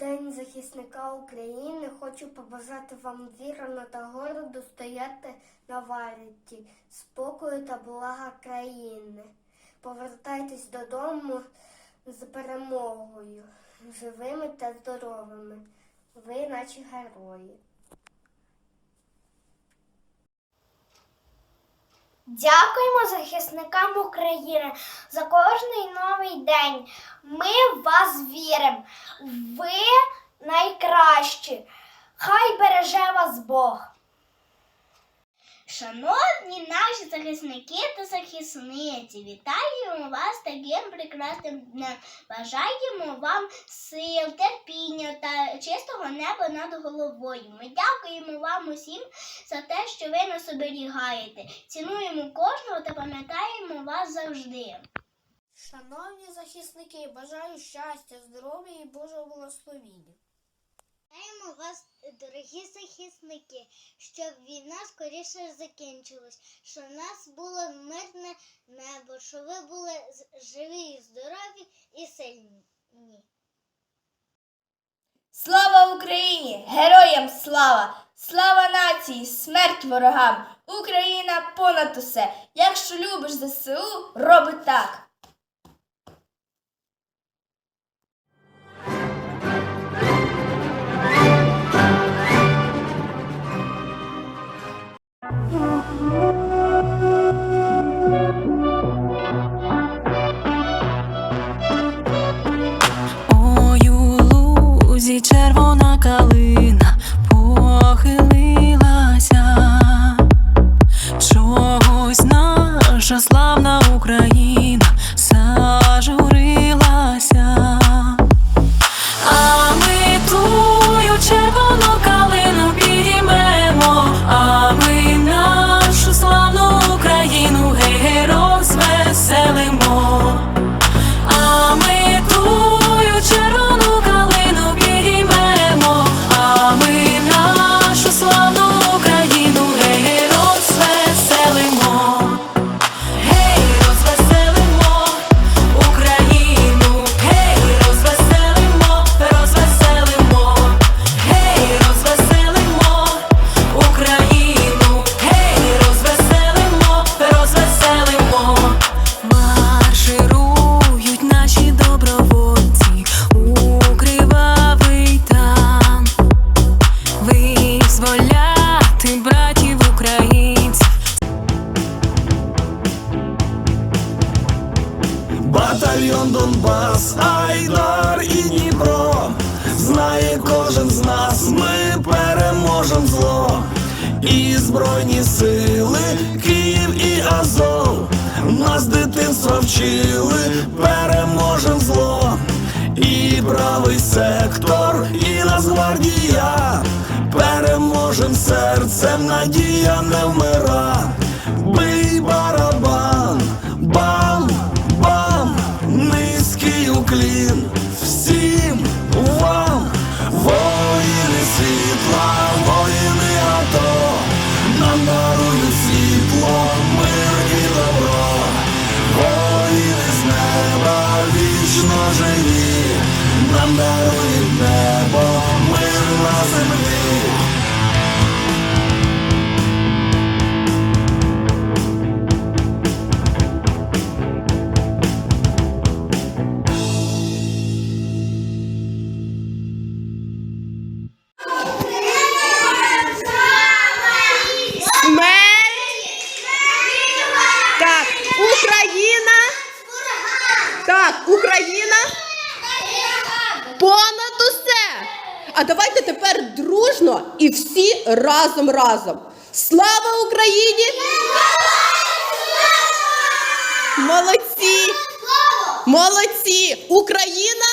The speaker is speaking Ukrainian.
День захисника України хочу побажати вам вірно та гордо стояти на варті, спокою та блага країни. Повертайтесь додому з перемогою, живими та здоровими. Ви наші герої. Дякуємо захисникам України за кожний новий день. Ми в вас віримо. Ви найкращі. Хай береже вас Бог. Шановні наші захисники та захисниці, вітаємо вас таким прекрасним днем. Бажаємо вам сил, терпіння та чистого неба над головою. Ми дякуємо вам усім за те, що ви нас оберігаєте. Цінуємо кожного та пам'ятаємо вас завжди. Шановні захисники, бажаю щастя, здоров'я і Божого благословіння. Вітаємо вас, дорогі захисники, щоб війна скоріше закінчилась, щоб у нас було мирне небо, щоб ви були живі, здорові і сильні. Слава Україні! Героям слава! Слава нації! Смерть ворогам! Україна понад усе! Якщо любиш ЗСУ, роби так! Визволяти братів українців. Батальйон Донбас, Айдар і Дніпро. Знає кожен з нас, ми переможем зло. І Збройні сили, Київ і Азов. Нас дитинства вчили, переможем зло. І правий сектор, і Нацгвардія. Переможем серцем, надія не вмира. Бий барабан, бам, бам, низький уклін всім вам, воїни світла, воїни АТО, нам дарують світло, мир і добро, воїни з неба вічно живі, нам дарують небо, мир на землі. Так, Україна. Понад усе. А давайте тепер дружно і всі разом разом. Слава Україні! Молодці! Молодці! Україна!